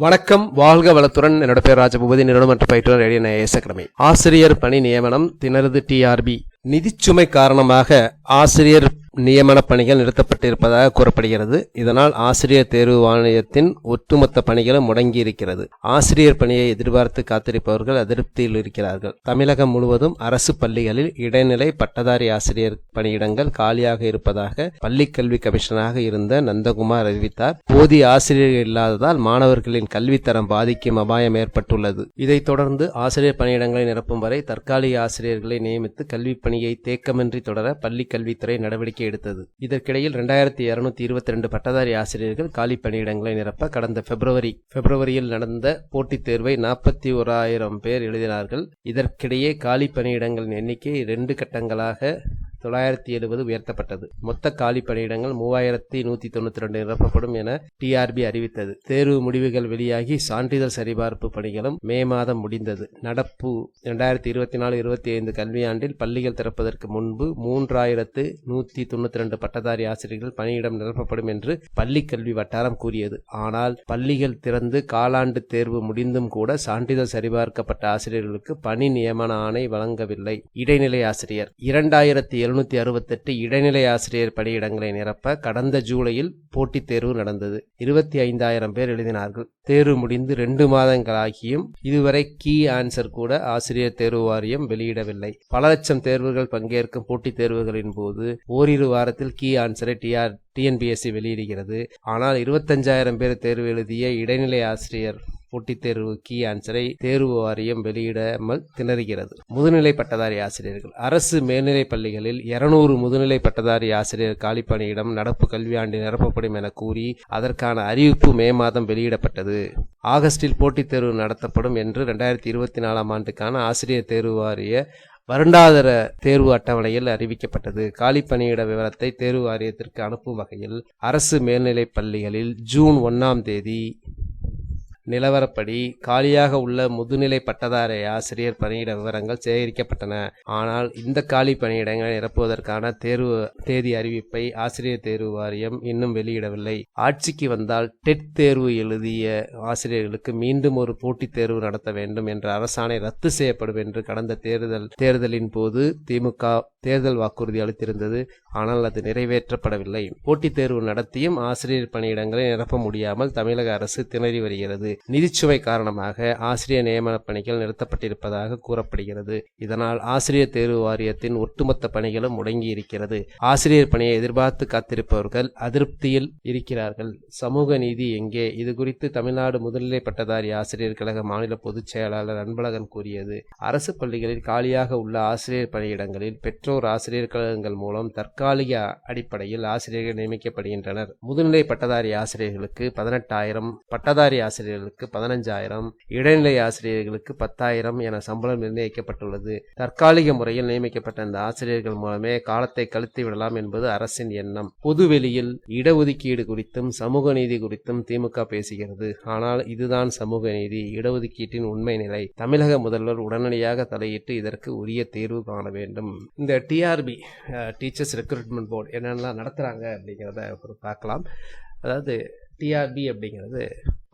வணக்கம் வாழ்க வளத்துடன். என்னோட பேர் ராஜபூபதி. நிறுவனமற்ற பயிற்றுனர் ரேடியோ ஏஎஸ் அகாடமி ஆசிரியர் பணி நியமனம் திணறுது டிஆர்பி நிதிச்சுமை காரணமாக ஆசிரியர் நியமன பணிகள் நிறுத்தப்பட்டிருப்பதாக கூறப்படுகிறது. இதனால் ஆசிரியர் தேர்வு வாரியத்தின் ஒட்டுமொத்த பணிகளும் முடங்கியிருக்கிறது. ஆசிரியர் பணியை எதிர்பார்த்து காத்திருப்பவர்கள் அதிருப்தியில் இருக்கிறார்கள். தமிழகம் முழுவதும் அரசு பள்ளிகளில் இடைநிலை பட்டதாரி ஆசிரியர் பணியிடங்கள் காலியாக இருப்பதாக பள்ளிக் கல்வி கமிஷனாக இருந்த நந்தகுமார் அறிவித்தார். போதிய ஆசிரியர்கள் இல்லாததால் மாணவர்களின் கல்வித்தரம் பாதிக்கும் அபாயம் ஏற்பட்டுள்ளது. இதைத் தொடர்ந்து ஆசிரியர் பணியிடங்களை நிரப்பும் வரை தற்காலிக ஆசிரியர்களை நியமித்து கல்விப் பணியை தேக்கமின்றி தொடர பள்ளிக் கல்வித்துறை நடவடிக்கை எடுத்தது. இதற்கிடையில் இரண்டாயிரத்தி இருநூத்தி இருபத்தி ரெண்டு பட்டதாரி ஆசிரியர்கள் காலி பணியிடங்களை நிரப்ப கடந்த பிப்ரவரி பிப்ரவரியில் நடந்த போட்டித் தேர்வை நாற்பத்தி ஓராயிரம் பேர் எழுதினார்கள். இதற்கிடையே காலி பணியிடங்களின் எண்ணிக்கை இரண்டு கட்டங்களாக தொள்ளாயிரத்தி எழுபது உயர்த்தப்பட்டது. மொத்த காலி பணியிடங்கள் மூவாயிரத்தி நூத்தி தொண்ணூத்தி ரெண்டு நிரப்பப்படும் என டிஆர்பி அறிவித்தது. தேர்வு முடிவுகள் வெளியாகி சான்றிதழ் சரிபார்ப்பு பணிகளும் மே மாதம் முடிந்தது. நடப்பு இரண்டாயிரத்தி இருபத்தி நாலு இருபத்தி ஐந்து கல்வியாண்டில் பள்ளிகள் திறப்பதற்கு முன்பு மூன்றாயிரத்து நூத்தி தொண்ணூத்தி ரெண்டு பட்டதாரி ஆசிரியர்கள் பணியிடம் நிரப்பப்படும் என்று பள்ளி கல்வி வட்டாரம் கூறியது. ஆனால் பள்ளிகள் திறந்து காலாண்டு தேர்வு முடிந்தும் கூட சான்றிதழ் சரிபார்க்கப்பட்ட ஆசிரியர்களுக்கு பணி நியமன ஆணை வழங்கவில்லை. இடைநிலை ஆசிரியர் இரண்டாயிரத்தி எழுநூத்தி அறுபத்தெட்டு இடைநிலை ஆசிரியர் பணியிடங்களை நிரப்ப கடந்த ஜூலையில் போட்டித் தேர்வு நடந்தது. இருபத்தி ஐந்தாயிரம் பேர் எழுதினார்கள். தேர்வு முடிந்து ரெண்டு மாதங்களாகியும் இதுவரை கீ ஆன்சர் கூட ஆசிரியர் தேர்வு வாரியம் வெளியிடவில்லை. பல லட்சம் தேர்வுகள் பங்கேற்கும் போட்டித் தேர்வுகளின் போது ஓரிரு வாரத்தில் கீ ஆன்சரை டிஆர் டிஎன்பிஎஸ்சி வெளியிடுகிறது. ஆனால் இருபத்தஞ்சாயிரம் பேர் தேர்வு எழுதிய இடைநிலை ஆசிரியர் போட்டித் தேர்வு கீ ஆன்சரை தேர்வு வாரியம் வெளியிடாமல் திணறுகிறது. முதுநிலை பட்டதாரி ஆசிரியர்கள். அரசு மேல்நிலைப் பள்ளிகளில் இருநூறு முதுநிலை பட்டதாரி ஆசிரியர் காலிப்பணியிடம் நடப்பு கல்வியாண்டு நிரப்பப்படும் என கூறி அதற்கான அறிவிப்பு மே மாதம் வெளியிடப்பட்டது. ஆகஸ்டில் போட்டித் தேர்வு நடத்தப்படும் என்று ரெண்டாயிரத்தி இருபத்தி நாலாம் ஆண்டுக்கான ஆசிரியர் தேர்வு வாரிய வருடாந்திர தேர்வு அட்டவணையில் அறிவிக்கப்பட்டது. காலி பணியிட விவரத்தை தேர்வு வாரியத்திற்கு அனுப்பும் வகையில் அரசு மேல்நிலைப் பள்ளிகளில் ஜூன் ஒன்னாம் தேதி நிலவரப்படி காலியாக உள்ள முதுநிலை பட்டதாரி ஆசிரியர் பணியிட விவரங்கள் சேகரிக்கப்பட்டன. ஆனால் இந்த காலி பணியிடங்களை நிரப்புவதற்கான தேர்வு தேதி அறிவிப்பை ஆசிரியர் தேர்வு வாரியம் இன்னும் வெளியிடவில்லை. ஆட்சிக்கு வந்தால் டெட் தேர்வு எழுதிய ஆசிரியர்களுக்கு மீண்டும் ஒரு போட்டித் தேர்வு நடத்த வேண்டும் என்ற அரசாணை ரத்து செய்யப்படும் என்று கடந்த தேர்தல் தேர்தலின் போது திமுக தேர்தல் வாக்குறுதி அளித்திருந்தது. ஆனால் அது நிறைவேற்றப்படவில்லை. போட்டித் தேர்வு நடத்தியும் ஆசிரியர் பணியிடங்களை நிரப்ப முடியாமல் தமிழக அரசு திணறி வருகிறது. நிதிச்சுவை காரணமாக ஆசிரியர் நியமன பணிகள் நிறுத்தப்பட்டிருப்பதாக கூறப்படுகிறது. இதனால் ஆசிரியர் தேர்வு வாரியத்தின் ஒட்டுமொத்த பணிகளும் முடங்கி இருக்கிறது ஆசிரியர் பணியை எதிர்பார்த்து காத்திருப்பவர்கள் அதிருப்தியில் இருக்கிறார்கள். சமூக நீதி எங்கே? இது குறித்து தமிழ்நாடு முதுநிலை பட்டதாரி ஆசிரியர் கழக மாநில பொதுச் செயலாளர் அன்பழகன் கூறியது. அரசு பள்ளிகளில் காலியாக உள்ள ஆசிரியர் பணியிடங்களில் பெற்றோர் ஆசிரியர் கழகங்கள் மூலம் தற்காலிக அடிப்படையில் ஆசிரியர்கள் நியமிக்கப்படுகின்றனர். முதுநிலை பட்டதாரி ஆசிரியர்களுக்கு பதினெட்டாயிரம் பட்டதாரி ஆசிரியர்களுக்கு பதினஞ்சாயிரம் இடைநிலை ஆசிரியர்களுக்கு பத்தாயிரம் என சம்பளம் நிர்ணயிக்கப்பட்டுள்ளது. தற்காலிக முறையில் நியமிக்கப்பட்ட இந்த ஆசிரியர்கள் மூலமே காலத்தை கழித்து விடலாம் என்பது அரசின் எண்ணம். பொதுவெளியில் இடஒதுக்கீடு குறித்தும் சமூக நீதி குறித்தும் திமுக பேசுகிறது. ஆனால் இதுதான் சமூக நீதி. இடஒதுக்கீட்டின் உண்மை நிலை தமிழக முதல்வர் உடனடியாக தலையிட்டு இதற்கு உரிய தீர்வு காண வேண்டும். இந்த டிஆர்பி டீச்சர்ஸ் ரெக்ரூட்மெண்ட் போர்டு என்னென்னலாம் நடத்துகிறாங்க அப்படிங்கிறத ஒரு பார்க்கலாம். அதாவது டிஆர்பி அப்படிங்கிறது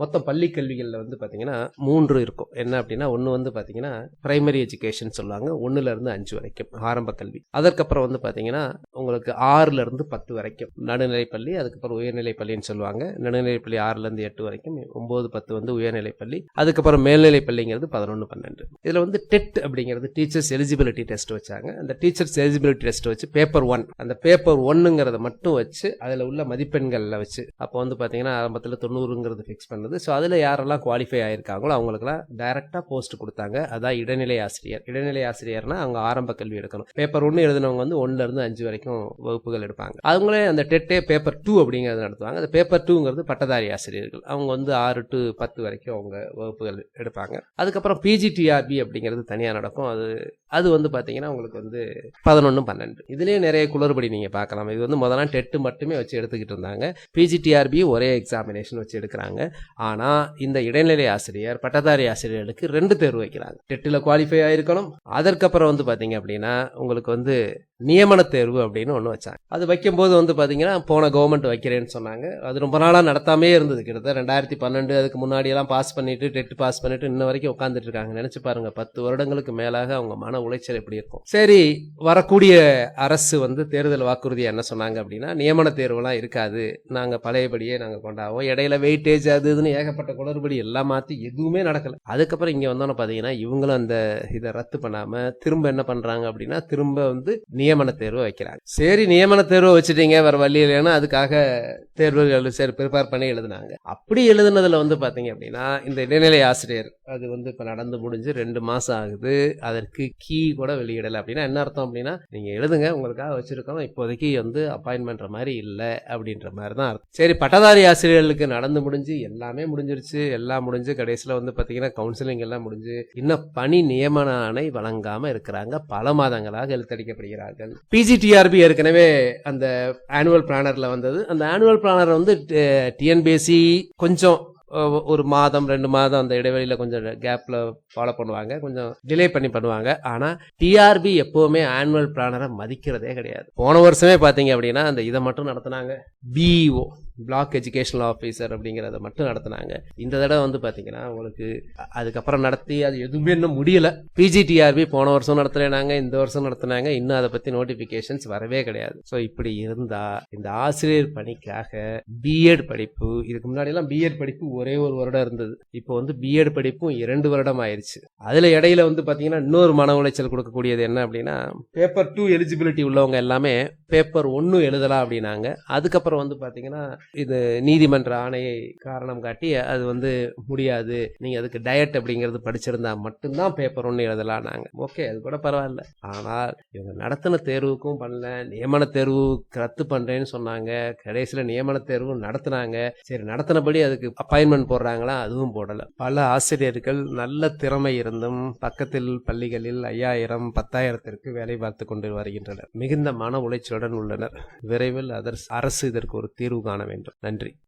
மொத்தம் பள்ளி கல்விகளில் வந்து பார்த்தீங்கன்னா மூன்று இருக்கும். என்ன அப்படின்னா ஒன்று வந்து பார்த்தீங்கன்னா பிரைமரி எஜுகேஷன் சொல்லுவாங்க. ஒன்றுலேருந்து அஞ்சு வரைக்கும் ஆரம்ப கல்வி. அதற்கப்புறம் வந்து பார்த்தீங்கன்னா உங்களுக்கு ஆறுலேருந்து பத்து வரைக்கும் நடுநிலைப்பள்ளி அதுக்கப்புறம் உயர்நிலைப்பள்ளின்னு சொல்லுவாங்க. நடுநிலைப்பள்ளி ஆறுலேருந்து எட்டு வரைக்கும் ஒம்பது பத்து வந்து உயர்நிலைப்பள்ளி அதுக்கப்புறம் மேல்நிலைப்பள்ளிங்கிறது பதினொன்று பன்னெண்டு. இதில் வந்து டெட் அப்படிங்கிறது டீச்சர்ஸ் எலிஜிபிலிட்டி டெஸ்ட் வச்சாங்க. அந்த டீச்சர்ஸ் எலிஜிபிலிட்டி டெஸ்ட் வச்சு பேப்பர் ஒன் அந்த பேப்பர் ஒன்னுங்கிறத மட்டும் வச்சு அதில் உள்ள மதிப்பெண்களில் வச்சு அப்போ வந்து பார்த்தீங்கன்னா ஆரம்பத்தில் தொண்ணூறுங்கிறது ஃபிக்ஸ் பண்ண இருந்தது ஸோ அதில் யாரெல்லாம் குவாலிஃபை ஆகியிருக்காங்களோ அவங்களுக்குலாம் டைரெக்டாக போஸ்ட் கொடுத்தாங்க. அதான் இடைநிலை ஆசிரியர். இடைநிலை ஆசிரியர்னா அவங்க ஆரம்ப கல்வி எடுக்கணும். பேப்பர் ஒன்று எழுதினவங்க வந்து ஒன்றுலேருந்து அஞ்சு வரைக்கும் வகுப்புகள் எடுப்பாங்க. அவங்களே அந்த டெட்டே பேப்பர் டூ அப்படிங்கிறது நடத்துவாங்க. அந்த பேப்பர் டூங்கிறது பட்டதாரி ஆசிரியர்கள். அவங்க வந்து ஆறு டு பத்து வரைக்கும் அவங்க வகுப்புகள் எடுப்பாங்க. அதுக்கப்புறம் பிஜிடிஆர்பி அப்படிங்கிறது தனியாக நடக்கும். அது அது வந்து பார்த்தீங்கன்னா உங்களுக்கு வந்து பதினொன்று பன்னெண்டு. இதுலேயே நிறைய குளறுபடி நீங்கள் பார்க்கலாம். இது வந்து முதல்ல டெட்டு மட்டுமே வச்சு எடுத்துக்கிட்டு இருந்தாங்க. பிஜிடிஆர்பி ஒரே எக்ஸாமினேஷன் வச்சு எடுக்கிறாங்க. ஆனால் இந்த இடைநிலை ஆசிரியர் பட்டதாரி ஆசிரியர்களுக்கு ரெண்டு தேர்வு வைக்கிறாங்க. டெட்டில் குவாலிஃபை ஆயிருக்கணும். அதற்கப்புறம் வந்து பார்த்தீங்க அப்படின்னா உங்களுக்கு வந்து நியமன தேர்வு அப்படின்னு ஒன்று வச்சாங்க. அது வைக்கும்போது வந்து பார்த்தீங்கன்னா போன கவர்மெண்ட் வைக்கிறேன்னு சொன்னாங்க. அது ரொம்ப நாளாக நடத்தாமே இருந்தது. கிட்டத்தட்ட ரெண்டாயிரத்தி பன்னெண்டு அதுக்கு முன்னாடி எல்லாம் பாஸ் பண்ணிட்டு டெட் பாஸ் பண்ணிட்டு இன்ன வரைக்கும் உட்காந்துட்டு இருக்காங்க. நினைச்சு பாருங்க பத்து வருடங்களுக்கு மேலாக அவங்க மன உளைச்சல் எப்படி இருக்கும். சரி வரக்கூடிய அரசு வந்து தேர்தல் வாக்குறுதி என்ன சொன்னாங்க அப்படின்னா நியமன தேர்வுலாம் இருக்காது. நாங்கள் பழையபடியே நாங்கள் கொண்டாடுவோம். இடையில வெயிட்டேஜ் அது இதுன்னு ஏகப்பட்ட குளறுபடி எல்லாம் மாற்றி எதுவுமே நடக்கல. அதுக்கப்புறம் இங்கே வந்தோன்னு பார்த்தீங்கன்னா இவங்களும் அந்த இதை ரத்து பண்ணாம திரும்ப என்ன பண்றாங்க அப்படின்னா திரும்ப வந்து நியமன தேர்வு வைக்கிறாங்க. சரி நியமன தேர்வு வச்சுட்டீங்க வேற வழி இல்லைன்னா அதுக்காக தேர்வுகள் சரி ப்ரிப்பேர் பண்ணி எழுதுனாங்க. அப்படி எழுதுனதுல வந்து பார்த்தீங்க அப்படின்னா இந்த இடைநிலை ஆசிரியர் அது வந்து இப்போ நடந்து முடிஞ்சு ரெண்டு மாதம் ஆகுது. அதற்கு கீ கூட வெளியிடலை. அப்படின்னா என்ன அர்த்தம் அப்படின்னா நீங்கள் எழுதுங்க உங்களுக்காக வச்சுருக்கோம் இப்போதைக்கு வந்து அப்பாயின்மெண்ட் மாதிரி இல்லை அப்படின்ற மாதிரி தான் அர்த்தம். சரி பட்டதாரி ஆசிரியர்களுக்கு நடந்து முடிஞ்சு எல்லாமே முடிஞ்சிருச்சு. எல்லாம் முடிஞ்சு கடைசியில் வந்து பார்த்தீங்கன்னா கவுன்சிலிங் எல்லாம் முடிஞ்சு இன்னும் பணி நியமன ஆணை வழங்காமல் இருக்கிறாங்க. பல மாதங்களாக எழுத்தடிக்கப்படுகிறார்கள். பிஜிடிஆர்பி ஏற்கனவே அந்த ஆனுவல் பிளானரில் வந்தது. அந்த ஆனுவல் பிளானர் வந்து டிஎன்பிஎஸ்சி கொஞ்சம் ஒரு மாதம் ரெண்டு மாதம் அந்த இடைவெளியில கொஞ்சம் கேப்ல ஃபாலோ பண்ணுவாங்க. கொஞ்சம் டிலே பண்ணி பண்ணுவாங்க. ஆனா டிஆர்பி எப்பவுமே ஆனுவல் பிளானரை மதிக்கிறதே கிடையாது. போன வருஷமே பாத்தீங்க அப்படின்னா அந்த இதை மட்டும் நடத்தினாங்க. பிஇஓ பிளாக் எஜுகேஷனல் ஆஃபீஸர் அப்படிங்கிறத மட்டும் நடத்துனாங்க. இந்த தடவை வந்து பார்த்தீங்கன்னா உங்களுக்கு அதுக்கப்புறம் நடத்தி அது எதுவுமே இன்னும் முடியலை. பிஜிடிஆர்பி போன வருஷம் நடத்துனாங்க இந்த வருஷம் நடத்தினாங்க இன்னும் அதை பற்றி நோட்டிஃபிகேஷன்ஸ் வரவே கிடையாது. ஸோ இப்படி இருந்தால் இந்த ஆசிரியர் பணிக்காக பிஎட் படிப்பு இதுக்கு முன்னாடிலாம் பிஎட் படிப்பு ஒரே ஒரு வருடம் இருந்தது. இப்போ வந்து பிஎட் படிப்பும் இரண்டு வருடம் ஆயிடுச்சு அதில் இடையில வந்து பார்த்தீங்கன்னா இன்னொரு மன உளைச்சல் கொடுக்கக்கூடியது என்ன அப்படின்னா பேப்பர் டூ எலிஜிபிலிட்டி உள்ளவங்க எல்லாமே பேப்பர் ஒன்றும் எழுதலாம் அப்படின்னாங்க. அதுக்கப்புறம் வந்து பார்த்தீங்கன்னா இது நீதிமன்ற ஆணையை காரணம் காட்டி அது வந்து முடியாது. நீங்க அதுக்கு டயட் அப்படிங்கிறது படிச்சிருந்தா மட்டும்தான் பேப்பர் ஒன்று எழுதலாம்னாங்க ஓகே அது கூட பரவாயில்ல. ஆனால் இவங்க நடத்தின தேர்வுக்கும் பண்ணல. நியமன தேர்வு ரத்து பண்றேன்னு சொன்னாங்க. கடைசியில நியமன தேர்வு நடத்தினாங்க. சரி நடத்தினபடி அதுக்கு அப்பாயின்மெண்ட் போடுறாங்களா? அதுவும் போடல. பல ஆசிரியர்கள் நல்ல திறமை இருந்தும் பக்கத்தில் பள்ளிகளில் ஐயாயிரம் பத்தாயிரத்திற்கு வேலை பார்த்து கொண்டு வருகின்றனர். மிகுந்த மன உளைச்சலுடன் உள்ளனர். விரைவில் அரசு இதற்கு ஒரு தீர்வு காண வேண்டும். நன்றி.